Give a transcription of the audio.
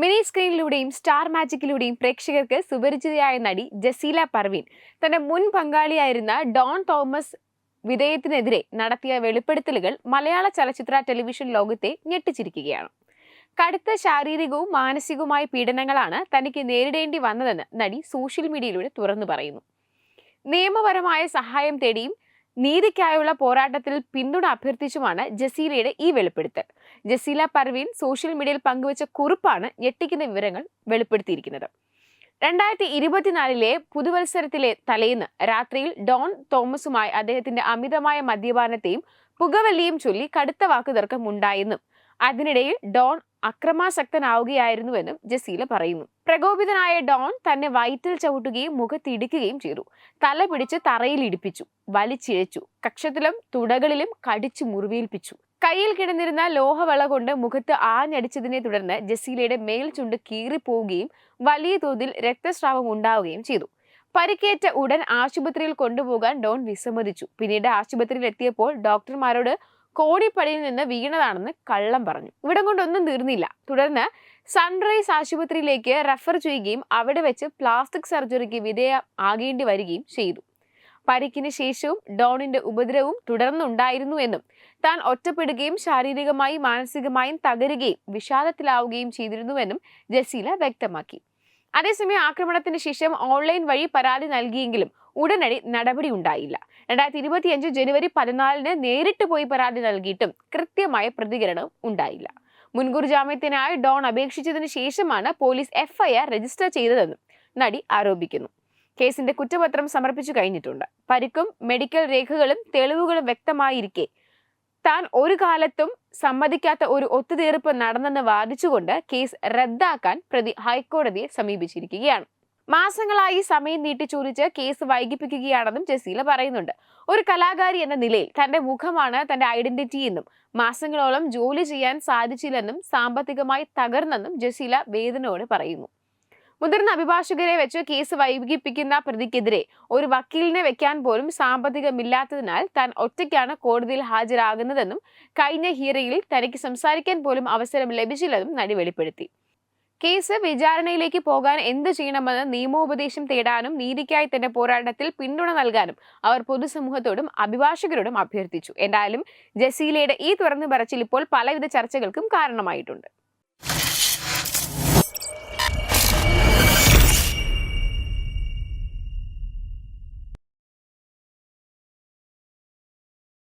Mini സ്ക്രീനിലൂടെയും star മാജിക്കിലൂടെയും പ്രേക്ഷകർക്ക് സുപരിചിതയായ നടി ജസീല പർവീൻ തന്റെ മുൻ പങ്കാളിയായിരുന്ന ഡോൺ തോമസ് വിധേയത്തിനെതിരെ നടത്തിയ വെളിപ്പെടുത്തലുകൾ മലയാള ചലച്ചിത്ര ടെലിവിഷൻ ലോകത്തെ ഞെട്ടിച്ചിരിക്കുകയാണ്. കടുത്ത ശാരീരികവും മാനസികവുമായ പീഡനങ്ങളാണ് തനിക്ക് നേരിടേണ്ടി വന്നതെന്ന് നടി സോഷ്യൽ മീഡിയയിലൂടെ തുറന്നു പറയുന്നു. നിയമപരമായ സഹായം തേടിയും നീതിക്കായുള്ള പോരാട്ടത്തിൽ പിന്തുണ അഭ്യർത്ഥിച്ചുമാണ് ജസീലയുടെ ഈ വെളിപ്പെടുത്തൽ. ജസീല പർവീൻ സോഷ്യൽ മീഡിയയിൽ പങ്കുവച്ച കുറിപ്പാണ് ഞെട്ടിക്കുന്ന വിവരങ്ങൾ വെളിപ്പെടുത്തിയിരിക്കുന്നത്. രണ്ടായിരത്തി ഇരുപത്തിനാലിലെ പുതുവത്സരത്തിലെ തലേന്ന് രാത്രിയിൽ ഡോൺ തോമസുമായി അദ്ദേഹത്തിന്റെ അമിതമായ മദ്യപാനത്തെയും പുകവലിയും ചൊല്ലി കടുത്ത വാക്കുതർക്കം ഉണ്ടായെന്നും അതിനിടയിൽ ഡോൺ അക്രമാസക്തനാവുകയായിരുന്നുവെന്നും ജസീല പറയുന്നു. പ്രകോപിതനായ ഡോൺ തന്നെ വയറ്റിൽ ചവിട്ടുകയും മുഖത്തിടിക്കുകയും ചെയ്തു. തല പിടിച്ച് തറയിൽ ഇടിപ്പിച്ചു. വലിച്ചിഴച്ചു. കക്ഷത്തിലും തുടകളിലും കടിച്ചു മുറിവേൽപ്പിച്ചു. കയ്യിൽ കിടന്നിരുന്ന ലോഹവള കൊണ്ട് മുഖത്ത് ആഞ്ഞടിച്ചതിനെ തുടർന്ന് ജസീലയുടെ മേൽ ചുണ്ട് കീറിപ്പോവുകയും വലിയ തോതിൽ രക്തസ്രാവം ഉണ്ടാവുകയും ചെയ്തു. പരിക്കേറ്റ ഉടൻ ആശുപത്രിയിൽ കൊണ്ടുപോകാൻ ഡോൺ വിസമ്മതിച്ചു. പിന്നീട് ആശുപത്രിയിൽ എത്തിയപ്പോൾ ഡോക്ടർമാരോട് കോടിപ്പടിയിൽ നിന്ന് വീണതാണെന്ന് കള്ളം പറഞ്ഞു. ഇവിടം കൊണ്ടൊന്നും തീർന്നില്ല. തുടർന്ന് സൺറൈസ് ആശുപത്രിയിലേക്ക് റെഫർ ചെയ്യുകയും അവിടെ വെച്ച് പ്ലാസ്റ്റിക് സർജറിക്ക് വിധേയ ആകേണ്ടി വരികയും ചെയ്തു. പരിക്കിന് ശേഷവും ഡോണിന്റെ ഉപദ്രവവും തുടർന്നുണ്ടായിരുന്നു എന്നും താൻ ഒറ്റപ്പെടുകയും ശാരീരികമായി മാനസികമായും തകരുകയും വിഷാദത്തിലാവുകയും ചെയ്തിരുന്നുവെന്നും ജസീല വ്യക്തമാക്കി. അതേസമയം ആക്രമണത്തിന് ശേഷം ഓൺലൈൻ വഴി പരാതി നൽകിയെങ്കിലും ഉടനടി നടപടി ഉണ്ടായില്ല. രണ്ടായിരത്തി ഇരുപത്തിയഞ്ച് ജനുവരി പതിനാലിന് നേരിട്ട് പോയി പരാതി നൽകിയിട്ടും കൃത്യമായ പ്രതികരണം ഉണ്ടായില്ല. മുൻകൂർ ജാമ്യത്തിനായി ഡോൺ അപേക്ഷിച്ചതിന് ശേഷമാണ് പോലീസ് എഫ്ഐആർ രജിസ്റ്റർ ചെയ്തതെന്നും നടി ആരോപിക്കുന്നു. കേസിന്റെ കുറ്റപത്രം സമർപ്പിച്ചു കഴിഞ്ഞിട്ടുണ്ട്. പരിക്കും മെഡിക്കൽ രേഖകളും തെളിവുകളും വ്യക്തമായിരിക്കെ താൻ ഒരു കാലത്തും സമ്മതിക്കാത്ത ഒരു ഒത്തുതീർപ്പ് നടന്നെന്ന് വാദിച്ചുകൊണ്ട് കേസ് റദ്ദാക്കാൻ പ്രതി ഹൈക്കോടതിയെ സമീപിച്ചിരിക്കുകയാണ്. മാസങ്ങളായി സമയം നീട്ടി ചോദിച്ച് കേസ് വൈകിപ്പിക്കുകയാണെന്നും ജസീല പറയുന്നുണ്ട്. ഒരു കലാകാരി എന്ന നിലയിൽ തന്റെ മുഖമാണ് തന്റെ ഐഡന്റിറ്റി എന്നും മാസങ്ങളോളം ജോലി ചെയ്യാൻ സാധിച്ചില്ലെന്നും സാമ്പത്തികമായി തകർന്നെന്നും ജസീല വേദനയോട് പറയുന്നു. മുതിർന്ന അഭിഭാഷകരെ വെച്ച് കേസ് വൈകിപ്പിക്കുന്ന പ്രതിക്കെതിരെ ഒരു വക്കീലിനെ വെക്കാൻ പോലും സാമ്പത്തികമില്ലാത്തതിനാൽ താൻ ഒറ്റയ്ക്കാണ് കോടതിയിൽ ഹാജരാകുന്നതെന്നും കഴിഞ്ഞ ഹിയറിംഗിൽ തനിക്ക് സംസാരിക്കാൻ പോലും അവസരം ലഭിച്ചില്ലെന്നും നടി വെളിപ്പെടുത്തി. കേസ് വിചാരണയിലേക്ക് പോകാൻ എന്ത് ചെയ്യണമെന്ന് നിയമോപദേശം തേടാനും നീതിക്കായി തന്റെ പോരാട്ടത്തിൽ പിന്തുണ നൽകാനും അവർ പൊതുസമൂഹത്തോടും അഭിഭാഷകരോടും അഭ്യർത്ഥിച്ചു. എന്തായാലും ജസീലയുടെ ഈ തുറന്നു പറച്ചിൽ ഇപ്പോൾ പലവിധ ചർച്ചകൾക്കും കാരണമായിട്ടുണ്ട്.